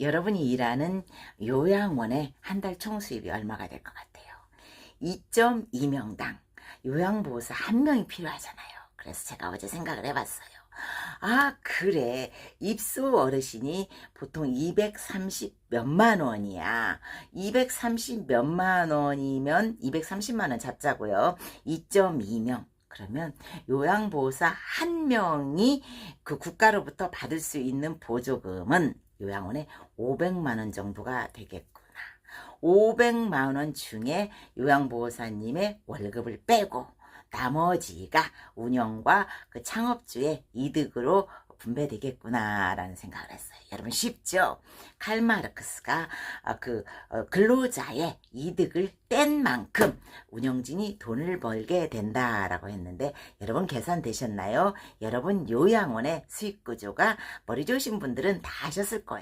여러분이 일하는 요양원의 한 달 총수입이 얼마가 될 것 같아요? 2.2명당 요양보호사 한 명이 필요하잖아요. 그래서 제가 어제 생각을 해봤어요. 아, 그래. 입소 어르신이 보통 230 몇만 원이야. 230 몇만 원이면 230만 원 잡자고요. 2.2명. 그러면 요양보호사 한 명이 그 국가로부터 받을 수 있는 보조금은 요양원에 500만 원 정도가 되겠구나. 500만 원 중에 요양보호사님의 월급을 빼고 나머지가 운영과 그 창업주의 이득으로 분배되겠구나라는 생각을 했어요. 여러분 쉽죠? 칼마르크스가 아, 그 어, 근로자의 이득을 뗀 만큼 운영진이 돈을 벌게 된다라고 했는데 여러분 계산되셨나요? 여러분 요양원의 수익 구조가 머리 좋으신 분들은 다 아셨을 거예요.